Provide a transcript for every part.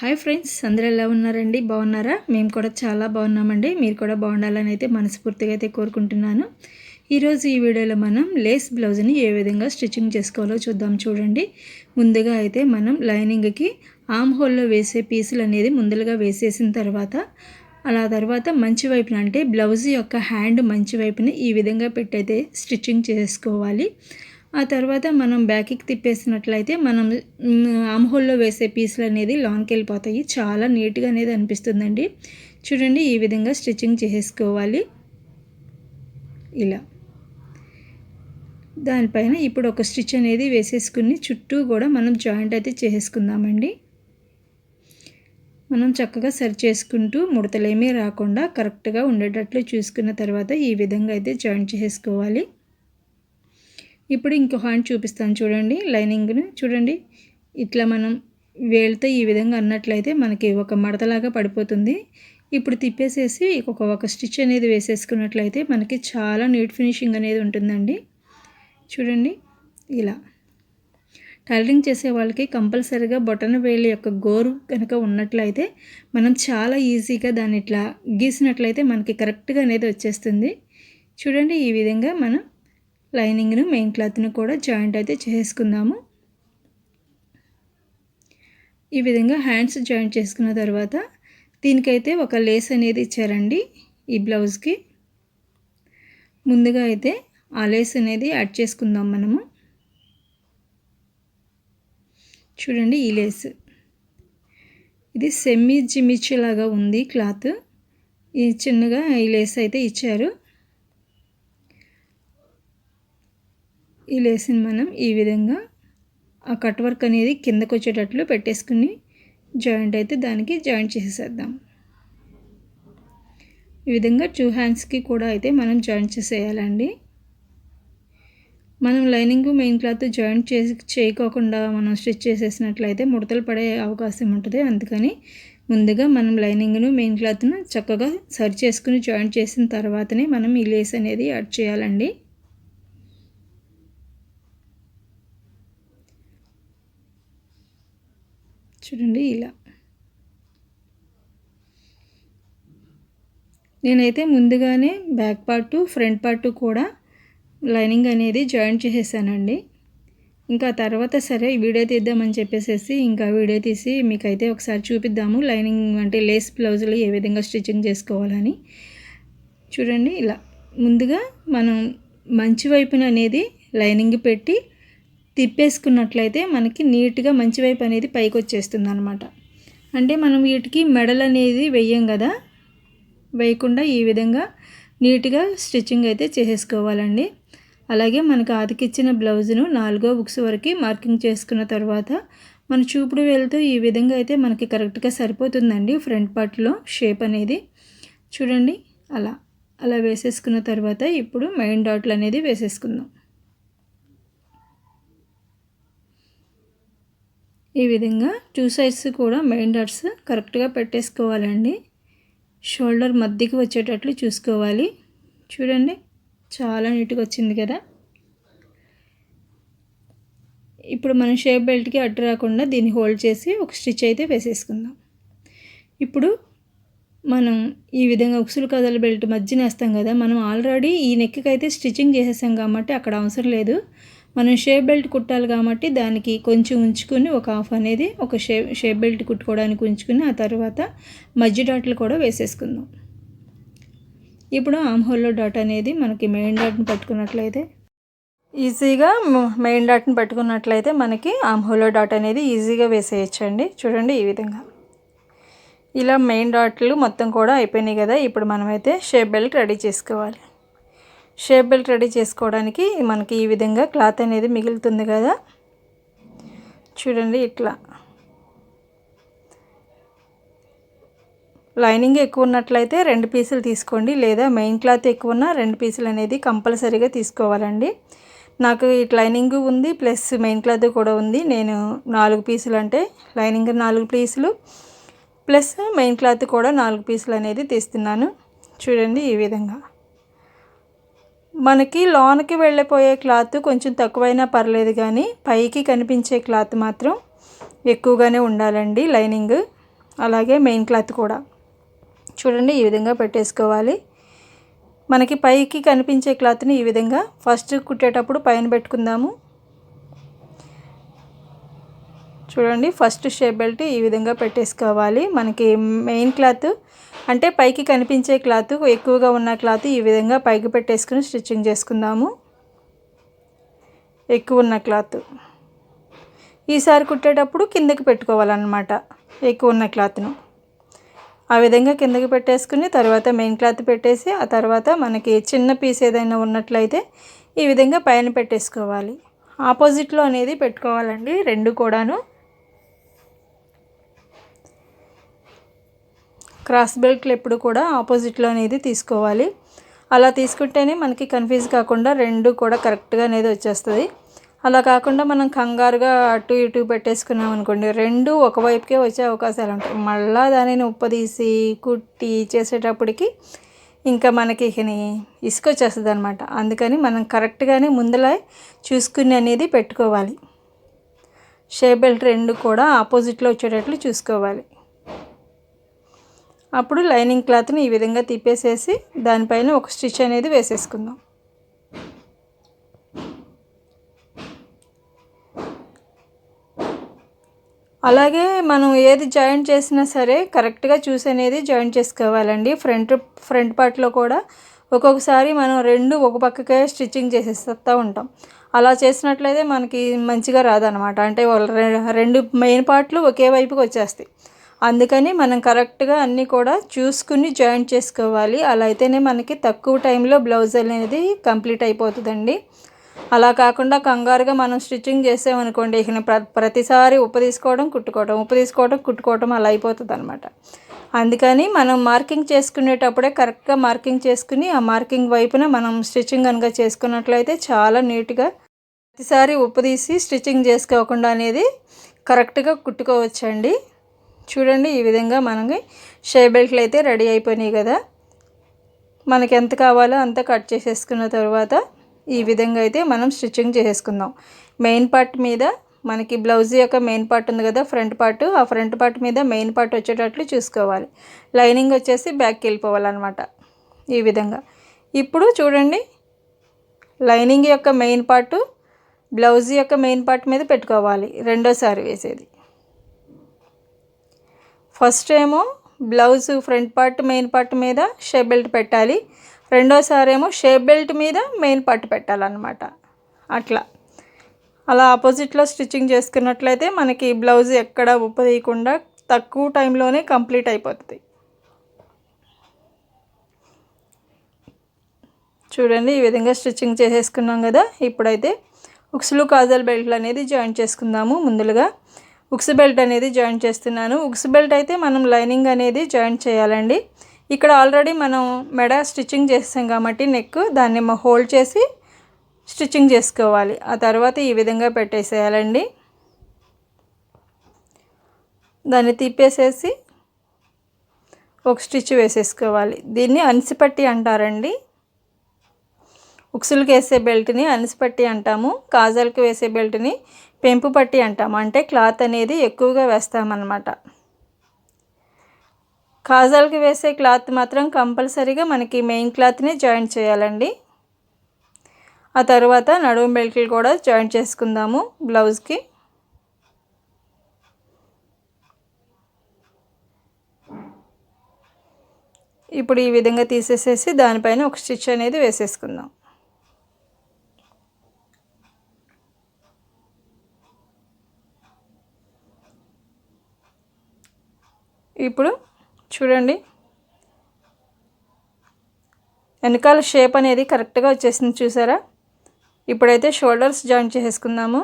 Hi friends అందరూ ఎలా ఉన్నారండి? బాగున్నారా? మేము కూడా చాలా బాగున్నామండి. మీరు కూడా బాగుండాలని అయితే మనస్ఫూర్తిగా అయితే కోరుకుంటున్నాను. ఈరోజు ఈ వీడియోలో మనం లేస్ బ్లౌజ్ని ఏ విధంగా స్టిచ్చింగ్ చేసుకోవాలో చూద్దాం చూడండి. ముందుగా అయితే మనం లైనింగ్కి ఆమ్ హోల్లో వేసే పీసులు అనేది ముందులుగా వేసేసిన తర్వాత అలా తర్వాత మంచి వైపున అంటే బ్లౌజ్ యొక్క హ్యాండ్ మంచి వైపున ఈ విధంగా పెట్టయితే స్టిచ్చింగ్ చేసుకోవాలి. ఆ తర్వాత మనం బ్యాక్కి తిప్పేసినట్లయితే మనం ఆమ్హోల్లో వేసే పీసులు అనేది లాంగ్కి వెళ్ళిపోతాయి. చాలా నీట్గా అనేది అనిపిస్తుందండి. చూడండి ఈ విధంగా స్టిచ్చింగ్ చేసుకోవాలి ఇలా. దానిపైన ఇప్పుడు ఒక స్టిచ్ అనేది వేసేసుకుని చుట్టూ కూడా మనం జాయింట్ అయితే చేసుకుందామండి మనం చక్కగా సరి చేసుకుంటూ ముడతలేమీ రాకుండా కరెక్ట్గా ఉండేటట్లు చూసుకున్న తర్వాత ఈ విధంగా అయితే జాయింట్ చేసుకోవాలి ఇప్పుడు ఇంకో హ్యాండ్ చూపిస్తాను చూడండి లైనింగ్ని చూడండి ఇట్లా మనం వేలితో ఈ విధంగా అన్నట్లయితే మనకి ఒక మడతలాగా పడిపోతుంది. ఇప్పుడు తిప్పేసేసి ఒక ఒక స్టిచ్ అనేది వేసేసుకున్నట్లయితే మనకి చాలా నీట్ ఫినిషింగ్ అనేది ఉంటుందండి. చూడండి ఇలా. టైలరింగ్ చేసే వాళ్ళకి కంపల్సరీగా బొటన వేలు యొక్క గోరు కనుక ఉన్నట్లయితే మనం చాలా ఈజీగా దాన్ని ఇట్లా గీసినట్లయితే మనకి కరెక్ట్గా అనేది వచ్చేస్తుంది. చూడండి ఈ విధంగా మనం లైనింగ్ను మెయిన్ క్లాత్ను కూడా జాయింట్ అయితే చేసుకుందాము. ఈ విధంగా హ్యాండ్స్ జాయింట్ చేసుకున్న తర్వాత దీనికైతే ఒక లేస్ అనేది ఇచ్చారండి ఈ బ్లౌజ్కి. ముందుగా అయితే ఆ లేస్ అనేది యాడ్ చేసుకుందాం మనము. చూడండి ఈ లేస్. ఇది సెమీ జిమిచ్చి లాగా ఉంది క్లాత్. ఈ చిన్నగా ఈ లేస్ అయితే ఇచ్చారు. ఈ లేస్ని మనం ఈ విధంగా ఆ కట్ వర్క్ అనేది కిందకు వచ్చేటట్లు పెట్టేసుకుని జాయింట్ అయితే దానికి జాయింట్ చేసేద్దాం ఈ విధంగా టూ హ్యాండ్స్కి కూడా అయితే మనం జాయింట్ చేసేయాలండి. మనం లైనింగ్ మెయిన్ క్లాత్ జాయింట్ చేసి చేయకోకుండా మనం స్టిచ్ చేసేసినట్లయితే ముడతలు పడే అవకాశం ఉంటుంది. అందుకని ముందుగా మనం లైనింగ్ను మెయిన్ క్లాత్ను చక్కగా సరి చేసుకుని జాయింట్ చేసిన తర్వాతనే మనం ఈ లేస్ అనేది యాడ్ చేయాలండి. చూడండి ఇలా. నేనైతే ముందుగానే బ్యాక్ పార్ట్ ఫ్రంట్ పార్ట్ కూడా లైనింగ్ అనేది జాయిన్ చేసేసానండి. ఇంకా తర్వాత సరే వీడియో తీద్దామని చెప్పేసి ఇంకా వీడియో తీసి మీకైతే ఒకసారి చూపిద్దాము లైనింగ్ అంటే లేస్ బ్లౌజులు ఏ విధంగా స్టిచ్చింగ్ చేసుకోవాలని. చూడండి ఇలా. ముందుగా మనం మంచి వైపున అనేది లైనింగ్ పెట్టి తిప్పేసుకున్నట్లయితే మనకి నీట్గా మంచి వైపు అనేది పైకి వచ్చేస్తుంది అనమాట అంటే మనం వీటికి మెడల్ అనేది వెయ్యం కదా? వేయకుండా ఈ విధంగా నీట్గా స్టిచ్చింగ్ అయితే చేసేసుకోవాలండి. అలాగే మనకు ఆదికిచ్చిన బ్లౌజ్ను నాలుగో బుక్స్ వరకు మార్కింగ్ చేసుకున్న తర్వాత మన చూపుడు వెళ్తూ ఈ విధంగా అయితే మనకి కరెక్ట్గా సరిపోతుందండి ఫ్రంట్ పార్ట్లో షేప్ అనేది. చూడండి అలా అలా వేసేసుకున్న తర్వాత ఇప్పుడు మెయిన్ డాట్లు అనేది వేసేసుకుందాం. ఈ విధంగా టూ సైడ్స్ కూడా మెయిన్ డాట్స్ కరెక్ట్గా పెట్టేసుకోవాలండి. షోల్డర్ మధ్యకి వచ్చేటట్లు చూసుకోవాలి. చూడండి చాలా నీట్గా వచ్చింది కదా. ఇప్పుడు మనం షేప్ బెల్ట్కి అడ్డు రాకుండా దీన్ని హోల్డ్ చేసి ఒక స్టిచ్ అయితే వేసేసుకుందాం. ఇప్పుడు మనం ఈ విధంగా ఉక్సులు కదల బెల్ట్ మధ్య వేస్తాం కదా మనం ఆల్రెడీ ఈ నెక్కి అయితే స్టిచ్చింగ్ చేసేసాం కాబట్టి అక్కడ అవసరం లేదు. మనం షేప్ బెల్ట్ కుట్టాలి కాబట్టి దానికి కొంచెం ఉంచుకొని ఒక హాఫ్ అనేది ఒక షేప్ షేప్ బెల్ట్ కుట్టుకోవడానికి ఉంచుకుని ఆ తర్వాత మధ్య డాట్లు కూడా వేసేసుకుందాం. ఇప్పుడు ఆమ్హోల్లో డాట్ అనేది మనకి మెయిన్ డాట్ని పట్టుకున్నట్లయితే ఈజీగా మెయిన్ డాట్ని పట్టుకున్నట్లయితే మనకి ఆమ్హోలో డాట్ అనేది ఈజీగా వేసేయచ్చండి. చూడండి ఈ విధంగా. ఇలా మెయిన్ డాట్లు మొత్తం కూడా అయిపోయినాయి కదా ఇప్పుడు మనమైతే షేప్ బెల్ట్ రెడీ చేసుకోవాలి. షేప్ బెల్ట్ రెడీ చేసుకోవడానికి మనకి ఈ విధంగా క్లాత్ అనేది మిగులుతుంది కదా. చూడండి ఇట్లా. లైనింగ్ ఎక్కువ ఉన్నట్లయితే రెండు పీసులు తీసుకోండి లేదా మెయిన్ క్లాత్ ఎక్కువ ఉన్న రెండు పీసులు అనేది కంపల్సరీగా తీసుకోవాలండి. నాకు ఈ లైనింగ్ ఉంది ప్లస్ మెయిన్ క్లాత్ కూడా ఉంది. నేను నాలుగు పీసులు అంటే లైనింగ్ నాలుగు పీసులు ప్లస్ మెయిన్ క్లాత్ కూడా నాలుగు పీసులు అనేది తీస్తున్నాను. చూడండి ఈ విధంగా. మనకి లోనకి వెళ్ళిపోయే క్లాత్ కొంచెం తక్కువైనా పర్లేదు కానీ పైకి కనిపించే క్లాత్ మాత్రం ఎక్కువగానే ఉండాలండి లైనింగ్. అలాగే మెయిన్ క్లాత్ కూడా. చూడండి ఈ విధంగా పెట్టేసుకోవాలి. మనకి పైకి కనిపించే క్లాత్ని ఈ విధంగా ఫస్ట్ కుట్టేటప్పుడు పైన పెట్టుకుందాము. చూడండి ఫస్ట్ షేప్ బెల్ట్ ఈ విధంగా పెట్టేసుకోవాలి. మనకి మెయిన్ క్లాత్ అంటే పైకి కనిపించే క్లాత్ ఎక్కువగా ఉన్న క్లాత్ ఈ విధంగా పైకి పెట్టేసుకుని స్టిచ్చింగ్ చేసుకుందాము. ఎక్కువ ఉన్న క్లాత్ ఈసారి కుట్టేటప్పుడు కిందకి పెట్టుకోవాలన్నమాట ఎక్కువ ఉన్న క్లాత్ను ఆ విధంగా కిందకి పెట్టేసుకుని తర్వాత మెయిన్ క్లాత్ పెట్టేసి ఆ తర్వాత మనకి చిన్న పీస్ ఏదైనా ఉన్నట్లయితే ఈ విధంగా పైన పెట్టేసుకోవాలి. ఆపోజిట్లో అనేది పెట్టుకోవాలండి రెండు కూడాను. క్రాస్ బెల్ట్లు ఎప్పుడు కూడా ఆపోజిట్లో అనేది తీసుకోవాలి. అలా తీసుకుంటేనే మనకి కన్ఫ్యూజ్ కాకుండా రెండు కూడా కరెక్ట్గా అనేది వచ్చేస్తుంది. అలా కాకుండా మనం కంగారుగా అటు ఇటు పెట్టేసుకున్నాం అనుకోండి రెండు ఒకవైపుకే వచ్చే అవకాశాలు ఉంటాయి. మళ్ళీ దానిని ఉప్పదీసి కుట్టి చేసేటప్పటికి ఇంకా మనకి ఇసుక వచ్చేస్తుంది అనమాట అందుకని మనం కరెక్ట్గానే ముందలా చూసుకుని అనేది పెట్టుకోవాలి. షే బెల్ట్ రెండు కూడా ఆపోజిట్లో వచ్చేటట్లు చూసుకోవాలి. అప్పుడు లైనింగ్ క్లాత్ని ఈ విధంగా తిప్పేసేసి దానిపైన ఒక స్టిచ్ అనేది వేసేసుకుందాం. అలాగే మనం ఏది జాయింట్ చేసినా సరే కరెక్ట్గా చూసి అనేది జాయింట్ చేసుకోవాలండి. ఫ్రంట్ ఫ్రంట్ పార్ట్లో కూడా ఒక్కొక్కసారి మనం రెండు ఒక పక్కకే స్టిచ్చింగ్ చేసేస్తూ ఉంటాం. అలా చేసినట్లయితే మనకి మంచిగా రాదనమాట అంటే రెండు మెయిన్ పార్ట్లు ఒకే వైపుకి వచ్చేస్తాయి. అందుకని మనం కరెక్ట్గా అన్నీ కూడా చూసుకుని జాయింట్ చేసుకోవాలి. అలా అయితేనే మనకి తక్కువ టైంలో బ్లౌజ్ అనేది కంప్లీట్ అయిపోతుందండి. అలా కాకుండా కంగారుగా మనం స్టిచ్చింగ్ చేసామనుకోండి ఇక ప్ర ప్రతిసారి ఉప్పు తీసుకోవడం కుట్టుకోవడం ఉప్పు తీసుకోవడం కుట్టుకోవడం అలా అయిపోతుంది అనమాట అందుకని మనం మార్కింగ్ చేసుకునేటప్పుడే కరెక్ట్గా మార్కింగ్ చేసుకుని ఆ మార్కింగ్ వైపున మనం స్టిచ్చింగ్ కనుక చేసుకున్నట్లయితే చాలా నీట్గా ప్రతిసారి ఉప్పు తీసి స్టిచ్చింగ్ చేసుకోకుండా అనేది కరెక్ట్గా కుట్టుకోవచ్చండి. చూడండి ఈ విధంగా మనకి షే బెల్ట్లు అయితే రెడీ అయిపోయినాయి కదా. మనకి ఎంత కావాలో అంత కట్ చేసేసుకున్న తర్వాత ఈ విధంగా అయితే మనం స్టిచ్చింగ్ చేసేసుకుందాం. మెయిన్ పార్ట్ మీద మనకి బ్లౌజ్ యొక్క మెయిన్ పార్ట్ ఉంది కదా ఫ్రంట్ పార్ట్. ఆ ఫ్రంట్ పార్ట్ మీద మెయిన్ పార్ట్ వచ్చేటట్లు చూసుకోవాలి. లైనింగ్ వచ్చేసి బ్యాక్కి వెళ్ళిపోవాలన్నమాట ఈ విధంగా. ఇప్పుడు చూడండి లైనింగ్ యొక్క మెయిన్ పార్ట్ బ్లౌజ్ యొక్క మెయిన్ పార్ట్ మీద పెట్టుకోవాలి రెండోసారి వేసేది. ఫస్ట్ ఏమో blouse front part main part మీద షేప్ బెల్ట్ పెట్టాలి. రెండోసారి ఏమో షేప్ బెల్ట్ మీద మెయిన్ పార్ట్ పెట్టాలన్నమాట. అట్లా. అలా ఆపోజిట్లో స్టిచ్చింగ్ చేసుకున్నట్లయితే మనకి బ్లౌజ్ ఎక్కడ ఉప్పదీయకుండా తక్కువ టైంలోనే కంప్లీట్ అయిపోతుంది. చూడండి ఈ విధంగా స్టిచ్చింగ్ చేసేసుకున్నాం కదా. ఇప్పుడైతే ఉక్సులు కాజల్ బెల్ట్లు అనేది జాయిన్ చేసుకుందాము ముందులుగా. ఉక్స్ బెల్ట్ అనేది జాయిన్ చేస్తున్నాను. ఉక్స్ బెల్ట్ అయితే మనం లైనింగ్ అనేది జాయిన్ చేయాలండి. ఇక్కడ ఆల్రెడీ మనం మెడ స్టిచ్చింగ్ చేస్తాం కాబట్టి నెక్ దాన్ని హోల్డ్ చేసి స్టిచ్చింగ్ చేసుకోవాలి. ఆ తర్వాత ఈ విధంగా పెట్టేసేయాలండి. దాన్ని తిప్పేసేసి ఒక స్టిచ్ వేసేసుకోవాలి. దీన్ని అన్సిపట్టి అంటారండి. ఉక్సులకు వేసే బెల్ట్ని అనిసిపట్టి అంటాము కాజల్కి వేసే బెల్ట్ని పెంపు పట్టి అంటాము. అంటే క్లాత్ అనేది ఎక్కువగా వేస్తామన్నమాట. కాజాలకు వేసే క్లాత్ మాత్రం కంపల్సరీగా మనకి మెయిన్ క్లాత్ని జాయింట్ చేయాలండి. ఆ తర్వాత నడుము బెల్ట్లు కూడా జాయింట్ చేసుకుందాము బ్లౌజ్కి. ఇప్పుడు ఈ విధంగా తీసేసేసి దానిపైన ఒక స్టిచ్ అనేది వేసేసుకుందాం. ఇప్పుడు చూడండి. వెనకాల షేప్ అనేది కరెక్ట్గా వచ్చేసింది చూసారా? ఇప్పుడైతే షోల్డర్స్ జాయిన్ చేసుకుందాము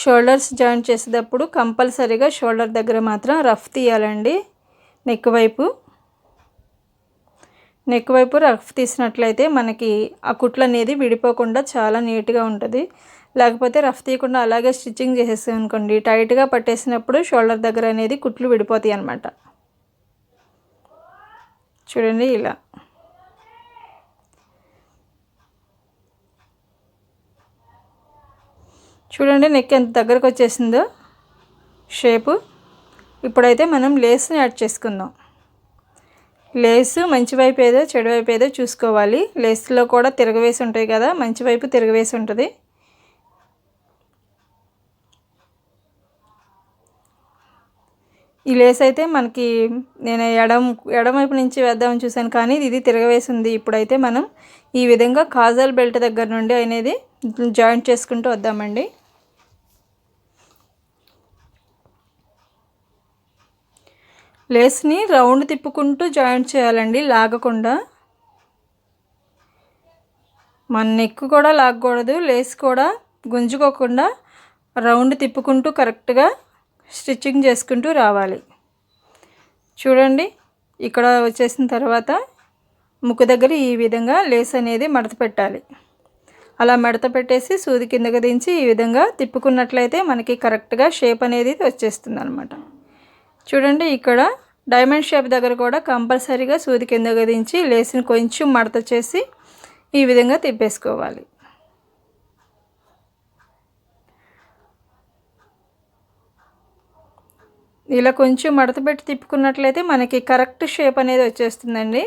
షోల్డర్స్ జాయిన్ చేసేటప్పుడు కంపల్సరీగా షోల్డర్ దగ్గర మాత్రం రఫ్ తీయాలండి. నెక్ వైపు. నెక్ వైపు రఫ్ తీసినట్లయితే మనకి ఆ కుట్లు అనేది విడిపోకుండా చాలా నీట్గా ఉంటుంది. లేకపోతే రఫ్ తీయకుండా అలాగే స్టిచ్చింగ్ చేసేసాం అనుకోండి టైట్గా పట్టేసినప్పుడు షోల్డర్ దగ్గర అనేది కుట్లు విడిపోతాయి అన్నమాట. చూడండి ఇలా. చూడండి నెక్ ఎంత దగ్గరకు వచ్చేసిందో షేపు. ఇప్పుడైతే మనం లేస్ని యాడ్ చేసుకుందాం. లేస్ మంచి వైపు ఏదో చెడు వైపు ఏదో చూసుకోవాలి. లేస్లో కూడా తిరగవేసి ఉంటాయి కదా మంచి వైపు తిరగవేసి ఉంటుంది. ఈ లేస్ అయితే మనకి నేను ఎడం ఎడమవైపు నుంచి వేద్దామని చూశాను కానీ ఇది తిరగవేసింది. ఇప్పుడైతే మనం ఈ విధంగా కాజల్ బెల్ట్ దగ్గర నుండి అనేది జాయింట్ చేసుకుంటూ వద్దామండి. లేస్ని రౌండ్ తిప్పుకుంటూ జాయింట్ చేయాలండి లాగకుండా. మన నెక్ కూడా లాగకూడదు లేస్ కూడా గుంజుకోకుండా రౌండ్ తిప్పుకుంటూ కరెక్ట్గా స్టిచ్చింగ్ చేసుకుంటూ రావాలి. చూడండి ఇక్కడ వచ్చేసిన తర్వాత ముక్కు దగ్గర ఈ విధంగా లేస్ అనేది మడత పెట్టాలి. అలా మడత పెట్టేసి సూది కిందకు దించి ఈ విధంగా తిప్పుకున్నట్లయితే మనకి కరెక్ట్గా షేప్ అనేది వచ్చేస్తుంది అనమాట చూడండి ఇక్కడ డైమండ్ షేప్ దగ్గర కూడా కంపల్సరీగా సూది కిందకు దించి లేస్ని కొంచెం మడత చేసి ఈ విధంగా తిప్పేసుకోవాలి. ఇలా కొంచెం మడత పెట్టి తిప్పుకున్నట్లయితే మనకి కరెక్ట్ షేప్ అనేది వచ్చేస్తుందండి.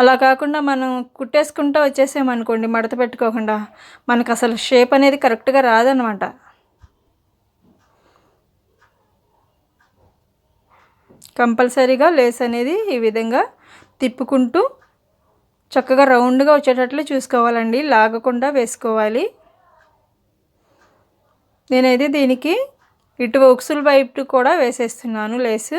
అలా కాకుండా మనం కుట్టేసుకుంటూ వచ్చేసామనుకోండి మడత పెట్టుకోకుండా మనకు అసలు షేప్ అనేది కరెక్ట్గా రాదనమాట. కంపల్సరీగా లేస్ అనేది ఈ విధంగా తిప్పుకుంటూ చక్కగా రౌండ్గా వచ్చేటట్లు చూసుకోవాలండి. లాగకుండా వేసుకోవాలి. నేనైతే దీనికి ఇటు ఒక్సుల వైపు కూడా వేసేస్తున్నాను లేస్.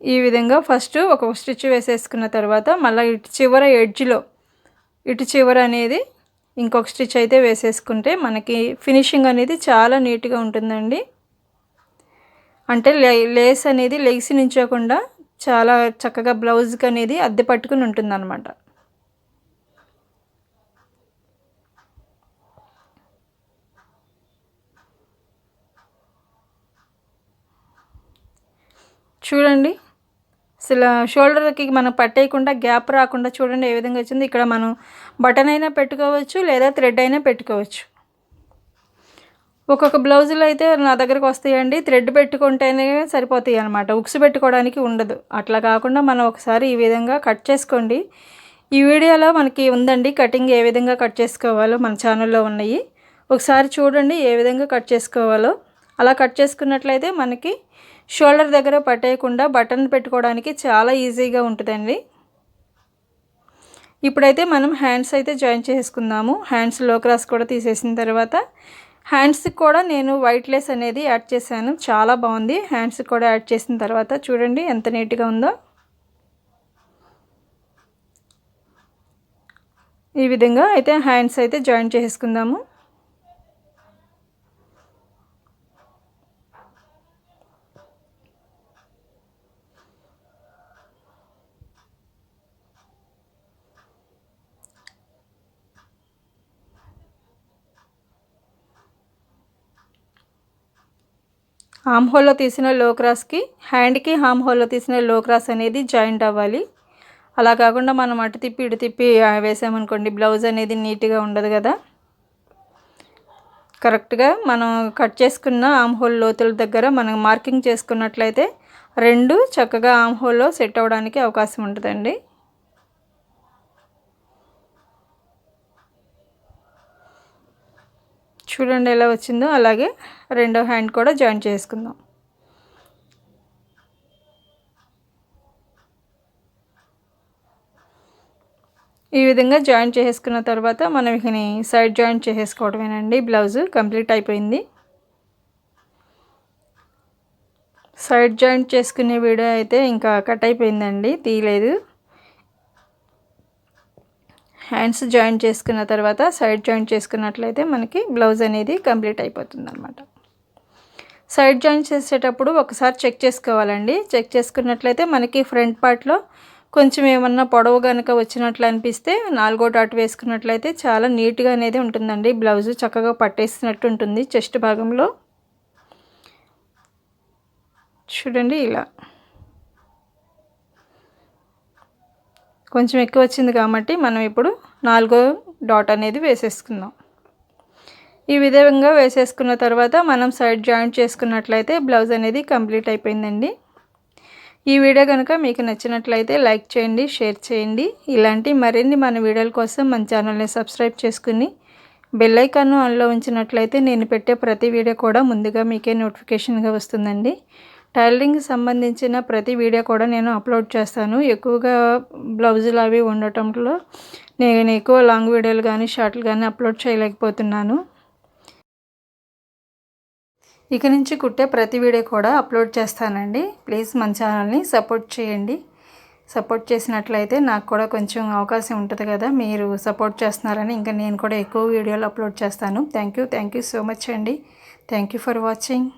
ఈ విధంగా ఫస్ట్ ఒక స్టిచ్ వేసేసుకున్న తర్వాత మళ్ళీ ఇటు చివర ఎడ్జ్లో ఇటు చివర అనేది ఇంకొక స్టిచ్ అయితే వేసేసుకుంటే మనకి ఫినిషింగ్ అనేది చాలా నీట్గా ఉంటుందండి. అంటే లే లేస్ అనేది లెగ్స్ నుంచోకుండా చాలా చక్కగా బ్లౌజ్కి అనేది అద్దె పట్టుకుని ఉంటుందన్నమాట. చూడండి. అసలు షోల్డర్కి మనం పట్టేయకుండా గ్యాప్ రాకుండా చూడండి ఏ విధంగా వచ్చింది. ఇక్కడ మనం బటన్ అయినా పెట్టుకోవచ్చు లేదా థ్రెడ్ అయినా పెట్టుకోవచ్చు. ఒక్కొక్క బ్లౌజులు అయితే నా దగ్గరకు వస్తాయండి. థ్రెడ్ పెట్టుకుంటేనే సరిపోతాయి అనమాట ఉక్స్ పెట్టుకోవడానికి ఉండదు. అట్లా కాకుండా మనం ఒకసారి ఈ విధంగా కట్ చేసుకోండి. ఈ వీడియోలో మనకి ఉందండి కటింగ్ ఏ విధంగా కట్ చేసుకోవాలో మన ఛానల్లో ఉన్నాయి. ఒకసారి చూడండి ఏ విధంగా కట్ చేసుకోవాలో. అలా కట్ చేసుకున్నట్లయితే మనకి షోల్డర్ దగ్గర పట్టేయకుండా బటన్ పెట్టుకోవడానికి చాలా ఈజీగా ఉంటుందండి. ఇప్పుడైతే మనం హ్యాండ్స్ అయితే జాయిన్ చేసుకుందాము. హ్యాండ్స్లో క్రాస్ కూడా తీసేసిన తర్వాత హ్యాండ్స్కి కూడా నేను వైట్ లెస్ అనేది యాడ్ చేశాను. చాలా బాగుంది. హ్యాండ్స్కి కూడా యాడ్ చేసిన తర్వాత చూడండి ఎంత నీట్గా ఉందో. ఈ విధంగా అయితే హ్యాండ్స్ అయితే జాయిన్ చేసుకుందాము. హామ్ హోల్లో తీసిన లో క్రాస్కి హ్యాండ్కి హామ్ హోల్లో తీసిన లో క్రాస్ అనేది జాయింట్ అవ్వాలి. అలా కాకుండా మనం అటు తిప్పి ఇటు తిప్పి వేసామనుకోండి బ్లౌజ్ అనేది నీట్గా ఉండదు కదా. కరెక్ట్గా మనం కట్ చేసుకున్న ఆమ్ హోల్ లోతుల దగ్గర మనం మార్కింగ్ చేసుకున్నట్లయితే రెండు చక్కగా ఆమ్ హోల్లో సెట్ అవ్వడానికి అవకాశం ఉంటుందండి. చూడండి ఎలా వచ్చిందో. అలాగే రెండో హ్యాండ్ కూడా జాయిన్ చేసుకుందాం. ఈ విధంగా జాయిన్ చేసుకున్న తర్వాత మనం ఇకని సైడ్ జాయిన్ చేసేసుకోవడమేనండి బ్లౌజ్ కంప్లీట్ అయిపోయింది. సైడ్ జాయింట్ చేసుకునే వీడియో అయితే ఇంకా కట్ అయిపోయిందండి. తీయలేదు. హ్యాండ్స్ జాయిన్ చేసుకున్న తర్వాత సైడ్ జాయిన్ చేసుకున్నట్లయితే మనకి బ్లౌజ్ అనేది కంప్లీట్ అయిపోతుంది అనమాట సైడ్ జాయిన్ చేసేటప్పుడు ఒకసారి చెక్ చేసుకోవాలండి. చెక్ చేసుకున్నట్లయితే మనకి ఫ్రంట్ పార్ట్లో కొంచెం ఏమన్నా పొడవు కనుక వచ్చినట్లు అనిపిస్తే నాలుగో డాట్ వేసుకున్నట్లయితే చాలా నీట్గా అనేది ఉంటుందండి. బ్లౌజ్ చక్కగా పట్టేసినట్టు ఉంటుంది చెస్ట్ భాగంలో. చూడండి ఇలా. కొంచెం ఎక్కువ వచ్చింది కాబట్టి మనం ఇప్పుడు నాలుగో డాట్ అనేది వేసేసుకుందాం. ఈ విధంగా వేసేసుకున్న తర్వాత మనం సైడ్ జాయింట్ చేసుకున్నట్లయితే బ్లౌజ్ అనేది కంప్లీట్ అయిపోయిందండి. ఈ వీడియో కనుక మీకు నచ్చినట్లయితే లైక్ చేయండి షేర్ చేయండి. ఇలాంటి మరిన్ని మన వీడియోల కోసం మన ఛానల్ని సబ్స్క్రైబ్ చేసుకుని బెల్ ఐకాన్ను ఆన్లో ఉంచినట్లయితే నేను పెట్టే ప్రతి వీడియో కూడా ముందుగా మీకే నోటిఫికేషన్గా వస్తుందండి. టైలరింగ్ సంబంధించిన ప్రతి వీడియో కూడా నేను అప్లోడ్ చేస్తాను. ఎక్కువగా బ్లౌజులు అవి ఉండటంలో నేను ఎక్కువ లాంగ్ వీడియోలు కానీ షార్ట్లు కానీ అప్లోడ్ చేయలేకపోతున్నాను. ఇక నుంచి కుట్టే ప్రతి వీడియో కూడా అప్లోడ్ చేస్తానండి. ప్లీజ్ మన ఛానల్ని సపోర్ట్ చేయండి. సపోర్ట్ చేసినట్లయితే నాకు కూడా కొంచెం అవకాశం ఉంటుంది కదా మీరు సపోర్ట్ చేస్తున్నారని ఇంకా నేను కూడా ఎక్కువ వీడియోలు అప్లోడ్ చేస్తాను. Thank you thank you so much అండి. Thank you for watching.